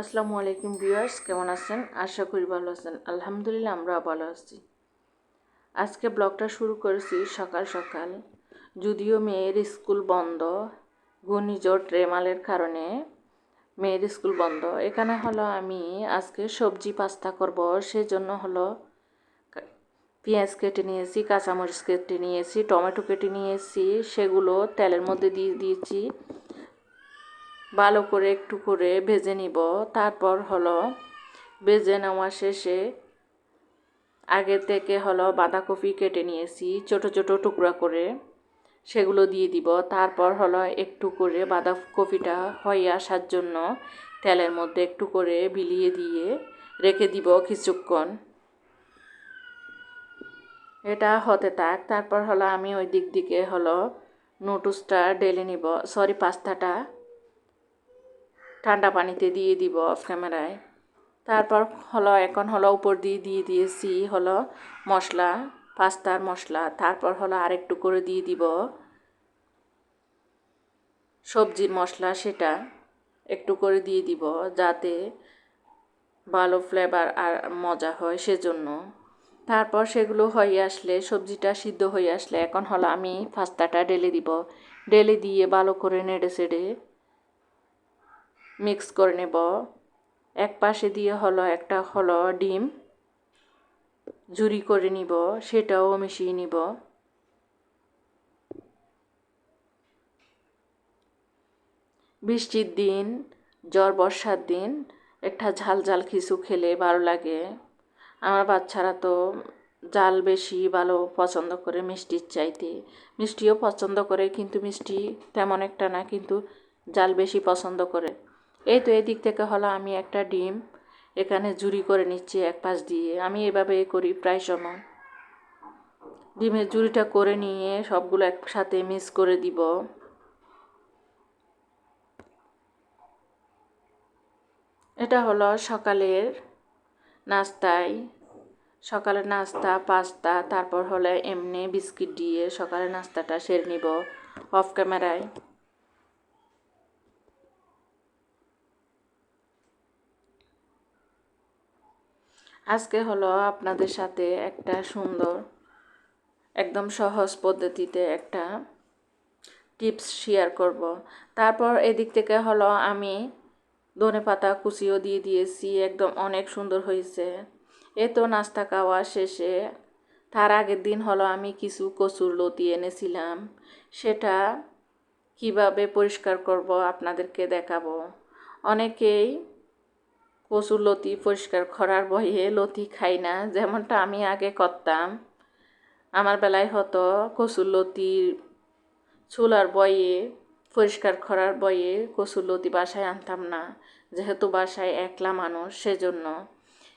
আসসালামু আলাইকুম ভিউয়ার্স, কেমন আছেন? আশা করি ভালো আছেন। আলহামদুলিল্লাহ আমরা ভালো আছি। আজকে ব্লগটা শুরু করেছি সকাল সকাল। যদিও মেয়ের স্কুল বন্ধ, ঘূর্ণিঝড় রেমালের কারণে মেয়ের স্কুল বন্ধ। এখানে হলো আমি আজকে সবজি পাস্তা করব, সেজন্য হলো পেঁয়াজ কেটে নিয়েছি, কাঁচামরিচ কেটে নিয়েছি, টমেটো কেটে নিয়েছি, সেগুলো তেলের মধ্যে দিয়ে দিয়েছি। ভালো করে একটু করে ভেজে নিব। তারপর হলো ভেজে নেওয়া শেষে আগে থেকে হলো বাঁধাকপি কেটে নিয়েছি, ছোট ছোট টুকরা করে সেগুলো দিয়ে দিব। তারপর হলো একটু করে বাঁধাকপিটা হয়ে আসার জন্য তেলের মধ্যে একটু করে বিলিয়ে দিয়ে রেখে দিব কিছুক্ষণ। এটা হতে থাক। তারপর হলো আমি ওই দিক দিকে হলো নুডলসটা ডেলে নিব। সরি পাস্তাটা। ঠান্ডা পানিতে দিয়ে দিব অফ ক্যামেরায় তারপর হলো, এখন হলো উপর দিয়ে দিয়ে দিয়েছি হলো মশলা, পাস্তার মশলা। তারপর হলো আরেকটু করে দিয়ে দিব সবজির মশলা, সেটা একটু করে দিয়ে দিব যাতে ভালো ফ্লেভার আর মজা হয় সেজন্য। তারপর সেগুলো হয়ে আসলে, সবজিটা সিদ্ধ হয়ে আসলে, এখন হলো আমি পাস্তাটা ঢেলে দিব। ঢেলে দিয়ে ভালো করে নেড়ে সেড়ে মিক্স করে নেব। এক পাশে দিয়ে হলো একটা হলো ডিম। ঝুরি করে নিব, সেটাও মিশিয়ে নিব। বৃষ্টির দিন, জ্বর বর্ষার দিন, একটা ঝাল ঝাল কিছু খেলে ভালো লাগে। আমার বাচ্চারা তো জাল বেশি ভালো পছন্দ করে মিষ্টির চাইতে। মিষ্টিও পছন্দ করে, কিন্তু মিষ্টি তেমন একটা না, কিন্তু জাল বেশি পছন্দ করে। এই তো এদিক থেকে হলো আমি একটা ডিম, এখানে জুড়ি করে নিচ্ছি এক পাশ দিয়ে। আমি এভাবে করি প্রায় সময়। ডিমের জুড়িটা করে নিয়ে সবগুলো একসাথে মিক্স করে দিব। এটা হলো সকালের নাস্তায়। সকালের নাস্তা, পাস্তা, তারপর হলে এমনি বিস্কিট দিয়ে সকালের নাস্তাটা সেরে নিব অফ ক্যামেরায়। আজকে হলো আপনাদের সাথে একটা সুন্দর, একদম সহজ পদ্ধতিতে একটা টিপস শেয়ার করব। তারপর এদিক থেকে হলো আমি ধনে পাতা কুচিও দিয়ে দিয়েছি, একদম অনেক সুন্দর হয়েছে। এ তো নাস্তা খাওয়া শেষে, তার আগের দিন হলো আমি কিছু কচুর লতি এনেছিলাম, সেটা কীভাবে পরিষ্কার করব আপনাদেরকে দেখাবো। অনেকেই কচুর লতি পরিষ্কার করার বয়ে লতি খাই না, যেমনটা আমি আগে করতাম। আমার বেলায় হতো কচুর লতির চুলার বয়ে পরিষ্কার করার বয়ে কচুর লতি বাসায় আনতাম না, যেহেতু বাসায় একলা মানুষ, সেজন্য।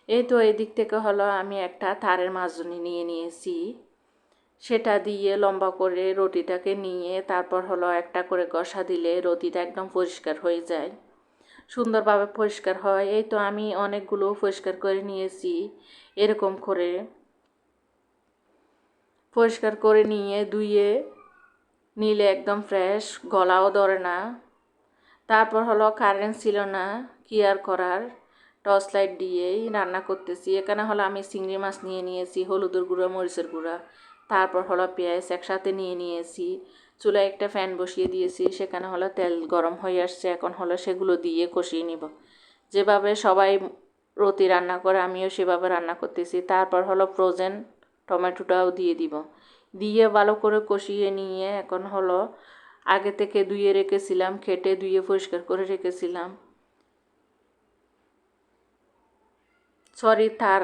এই তো এই দিক থেকে হলো আমি একটা তারের মাজনি নিয়ে নিয়েছি। সেটা দিয়ে লম্বা করে রুটিটাকে নিয়ে তারপর হলো একটা করে কষা দিলে রুটিটা একদম পরিষ্কার হয়ে যায়। সুন্দরভাবে পরিষ্কার হয়। এই তো আমি অনেকগুলো পরিষ্কার করে নিয়েছি, এরকম করে। পরিষ্কার করে নিয়ে ধুয়ে নিলে একদম ফ্রেশ গলাও ধরে না। তারপর হলো কারেন্ট ছিল না, কি আর করার? টর্চ লাইট দিয়েই রান্না করতেছি। এখানে হলো আমি চিংড়ি মাছ নিয়ে নিয়েছি, হলুদের গুঁড়া, মরিচের গুঁড়া। তারপর হলো পেঁয়াজ একসাথে নিয়ে নিয়েছি, চুলায় একটা ফ্যান বসিয়ে দিয়েছি, সেখানে হলো তেল গরম হয়ে আসছে, এখন হলো সেগুলো দিয়ে কষিয়ে নিব। যেভাবে সবাই রতি রান্না করে, আমিও সেভাবে রান্না করতেছি। তারপর হলো ফ্রোজেন টমেটোটাও দিয়ে দিব। দিয়ে ভালো করে কষিয়ে নিয়ে এখন হলো আগে থেকে ধুয়ে রেখেছিলাম, খেটে ধুয়ে পরিষ্কার করে রেখেছিলাম। সরি তার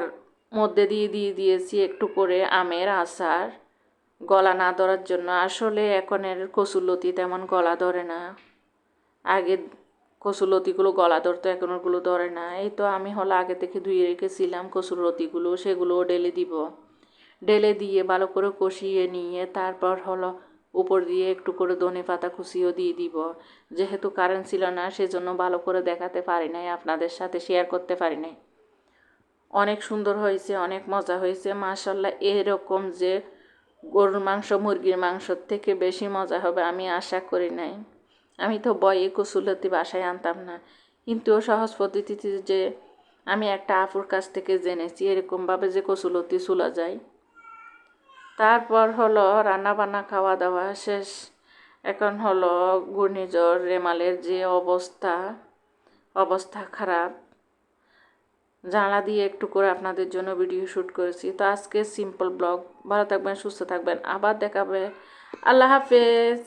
মধ্যে দিয়ে দিয়ে দিয়েছি একটু করে আমের আচার। গলা না ধরার জন্য। আসলে এখনের কচুলতি তেমন গলা ধরে না। আগে কচুলতিগুলো গলা ধরতো, এখন ওগুলো ধরে না। এই তো আমি হলো আগে থেকে ধুয়ে রেখেছিলাম কচুরলতিগুলো, সেগুলোও ডেলে দিব। ডেলে দিয়ে ভালো করে কষিয়ে নিয়ে তারপর হলো উপর দিয়ে একটু করে ধনে পাতা কুচিও দিয়ে দিব। যেহেতু কারেন্ট ছিল না, সেজন্য ভালো করে দেখাতে পারি নাই, আপনাদের সাথে শেয়ার করতে পারি নাই। অনেক সুন্দর হয়েছে, অনেক মজা হয়েছে। মাশাল্লাহ এরকম যে গরুর মাংস, মুরগির মাংসর থেকে বেশি মজা হবে আমি আশা করি নাই। আমি তো বয়ে কসুলতি বাসায় আনতাম না। কিন্তু সহজ পদ্ধতিতে যে আমি একটা আপুর কাছ থেকে জেনেছি, এরকমভাবে যে কচুলতি চুলা যায়। তারপর হলো রান্না বান্না খাওয়া দাওয়া শেষ। এখন হলো ঘূর্ণিঝড়, রেমালের যে অবস্থা অবস্থা খারাপ। জানলা দিয়ে একটু করে আপনাদের জন্য ভিডিও শ্যুট করেছি। তো আজকে সিম্পল ব্লগ ভালো থাকবেন, সুস্থ থাকবেন। আবার দেখাবে। আল্লাহ হাফেজ।